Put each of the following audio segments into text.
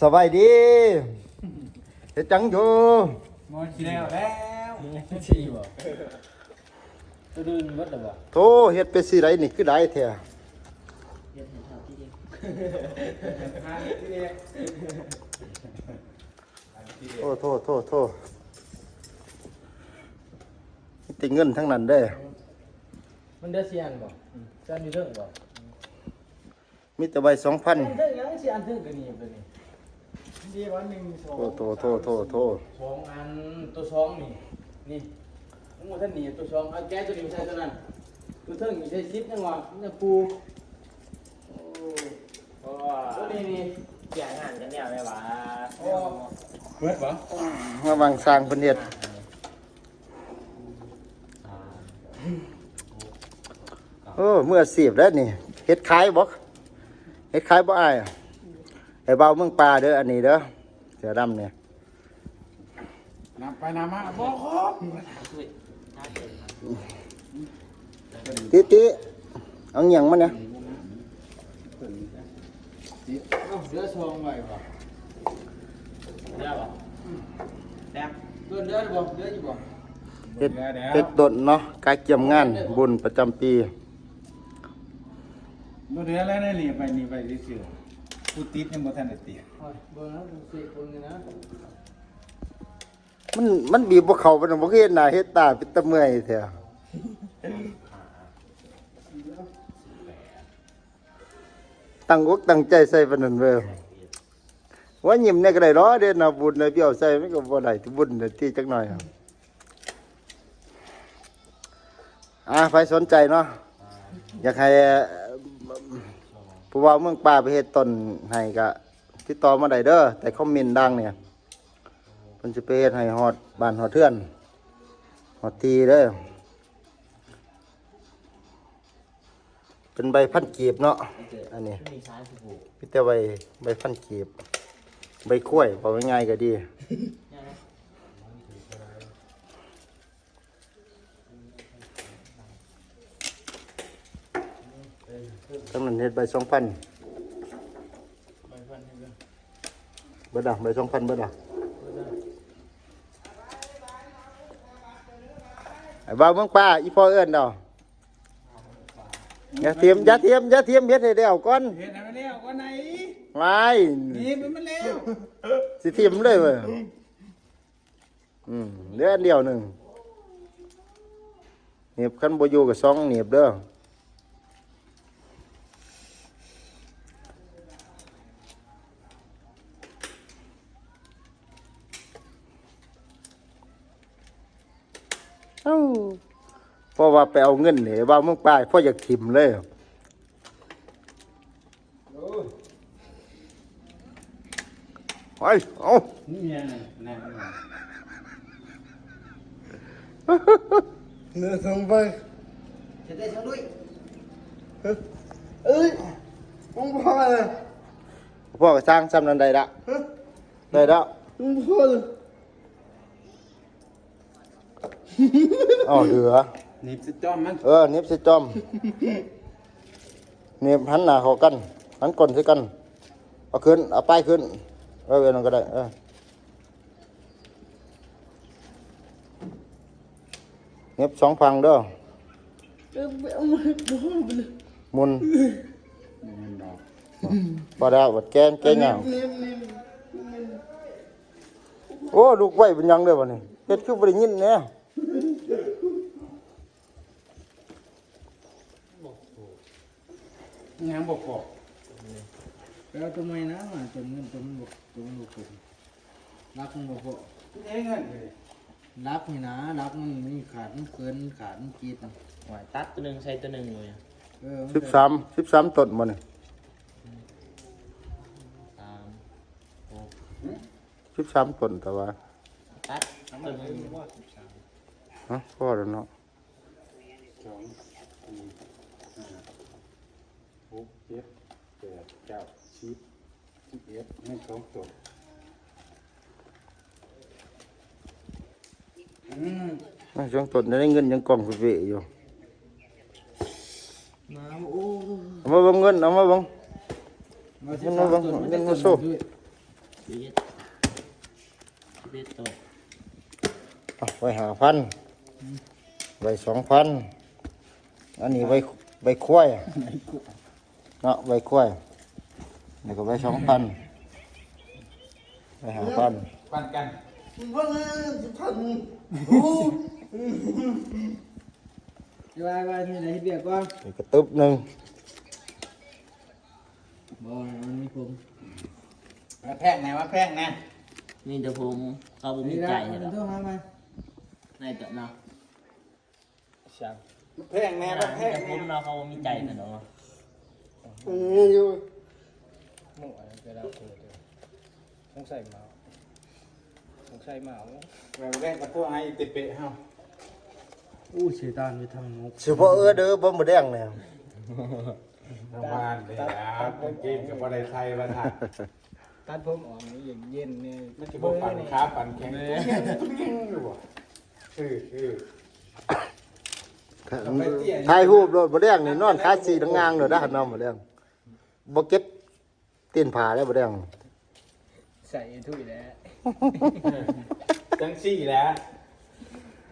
สบายดีเฮ็ดจังอยู่หมดแล้วแล้วชีบ่ตัวนึงวัดหรอบ่โธ่เฮ็ดเป็นสิไรนี่คือได้แท้เฮ็ดให้เท่าที่ดีทานที่เรียกโอ้โทษโทษโทษมีแต่เงินทั้งนั้นเด้อมันได้เสียนบ่เสียนอยู่เรื่องบ่มีแต่ใบสองพันเรื่องยังเสียนถึงกันนี่ตัวนี้ ดีวันหนึ่งสองโทษโทษโทษโทษโทษสองอันตัวสองนี่นี่ทั้งหมดท่านนี่ตัวสองเอาแก้ตัวนี้ใช้ตัวนั้นตัวเทิงนี่ใช้ซิปจังหวะนี่ปูโอ้เพราะว่าตัวนี้นี่เกี่ยงงานกันแล้วแม่ว่าโอ้เปิดปะระวังสร้างเพิ่นเฮ็ดโอ้เมื่อสีบแล้วนี่เฮ็ดขายบ่เฮ็ดขายบ่อายอะ ไอ้เบาเมืองป่าเด้ออันนี้เด้อเสือดำเนี่ยนำไปนำมาบอกครบติติเอาหยังมาเนี่ยเอาเรือชงไว้บ่เรือบ่แซ่บตัวเรือบ่เรืออยู่บ่เฮ็ดเฮ็ดดนเนาะการเกี่ยมงานบุญประจำปีดูเรือแล้วนี่นี่ไปนี่ไปเชื่อ ผู้ติดยังบ่ทันได้เตียบ่นะสิเบิ่งนี่นะมันมันบีบบ่เข้ามันบ่เคยเฮ็ดหน้าเฮ็ดตาเป็นตะเมื่อยแท้ตั้งอกตั้งใจใส่ปานนั้นเว้ยว่ายิ้มเนี่ยก็ได้เนาะเด้นะบุญเนะเปรี้ยวใส่มันก็บ่ได้บุญน่ะที่จักหน่อยครับอ่าใครสนใจเนาะอยากให้ ผู้ว่าเมืองป่าไปเฮ็ดต้นให้ก็ติดต่อมาได้เด้อแต่คอมเมนต์ดังเนี่ยเพิ่นสิไปเฮ็ดให้ฮอดบ้านฮอดเทือนฮอดทีเด้อเป็นใบพันกีบเนาะอันนี้มีสายผูกมีแต่ใบใบพันกีบ ใบกล้วยบอกง่ายๆก็ดี เนี่ยนะ ทั้งนั้นเฮ็ดใบสองพันใบพันให้เบิ่งเบิดอะใบสองพันเบิดอะไอ้บ่าวเมืองป่าอีพ่อเอิ้นดอกอย่าเทียมอย่าเทียมอย่าเทียมเฮ็ดให้เดียวก่อนเห็นอะไรแล้วก็ไหนไว้นี่มันมาแล้วสิเทียมเลยเว้ยอืมเหลืออันเดียวหนึ่งเหน็บคันบ่อยู่กับสองเหน็บเด้อ เอ้าเพราะว่าไปเอาเงินเนี่ยว่ามึงไปพ่ออยากถิ่มเลยไปเอานี่เนี่ยนั่นเนื้อสองใบจะได้ช่างด้วยเอ้ยมึงพ่อเลยพ่อก็สร้างซ้ำนันใดละได้แล้วมึงพ่อเลย อ๋อเหลือนี่สิจอมมันเออเน็บสิจอมเน็บหันหน้าเขากันหันก้นใส่กันเอาขึ้นเอาป้ายขึ้นเออเออนั่นก็ได้เออเน็บสองพังเด้อหมุนมันดอกพอได้วัดแกนแกนยังโอ้ลูกไว้เป็นหยังเด้อวะนี่เฮ็ดคือบ่ได้ยินแห น่งานบ่พอแล้วทำไมนะมาจนเงินจนบ่จนบ่คุ้มรักมันบ่พอเองเงินเลยรักนี่นะรักมันมีขาดมันเกินขาดมันกีดน่ะหวายตัดตัวหนึ่งใช้ตัวหนึ่งเลยอะเออสิบสามสิบสามต้นบ่นี่สามหกสิบสามต้นแต่ว่าตัดตัวหนึ่งฮะพอแล้วเนาะสองสี่ห้าห กเจ็ดแปดเก้าสิบสิบเอ็ดนี่สองตัวอืมอะช่วงต้นได้เงินยังกล่องเวๆอยู่น้ำโอ้เอามาเบิ่งเงินเอามาเบิ่งมาเงินมาเบิ่งเงินมาสู้ชีวิตชีวิตตัวเอาไว้หาพันไว้สองพันอันนี้ไว้ไว้คุ้ย เนาะไว้คุ้ยนี่ก็ไว้สองพันไว้หาพันปันกันว่าว่ามีอะไรให้เบียกก่อนนี่ก็ตึบหนึ่งบ่มันมีผมมาแพงไงมาแพงไงนี่แต่ผมเขาบ่มีนี่ใจละเนี่ยหรมัอนโทรหามาในตัวเนาะช่างมาแพงไงมาแพงแต่ไงผมเนาะเขาบ่มีใจนะเนาะ หมู่อะไรก็ได้เกิดต้องใส่เมาต้องใส่เมาแบบแรกก็ตัวไอ้ติเปะเฮาอู้เสียตานไปทางนกสิบ่เออเด้อบ่หมดแดงเนี่ยทำบ้านเลยนะกางเกงกับอะไรไทยมาถักตัดผมออกนี่อย่างเย็นนี่มันจะบอกปั่นขาปั่นแข็งอยู่บ่คือคือถ่ายรูปโดดบ่แดงนี่นอนขาสีดังงางโดดด้านนอนบ่แดง บ่เก็บตีนผาแล้วบ่แดงใส่ถุยแล้วจังซี่แหล้ว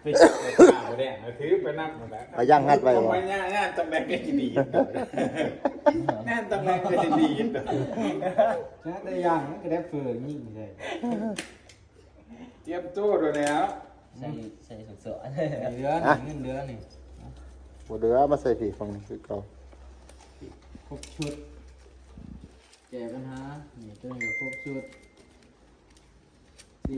ไปจับไปข้าวแดงถือไปนับหมดแล้วไปย่างงัดไว้บ่บ่ไปย่างงานตำแหน่งก็จะดีงานตำแหน่งก็จะดีนะแต่อย่างนั้นก็ได้เฟืองยิ่งเลยเตรียมตู้ด้วยแล้วใส่ใส่สุกเสาะเดือนเงินเดือนนี่บ่เดือมาใส่ผีฟังนี่คือเก่าครบชุด แก้ปัญหานี่ตัวนี้ก็ครบชุด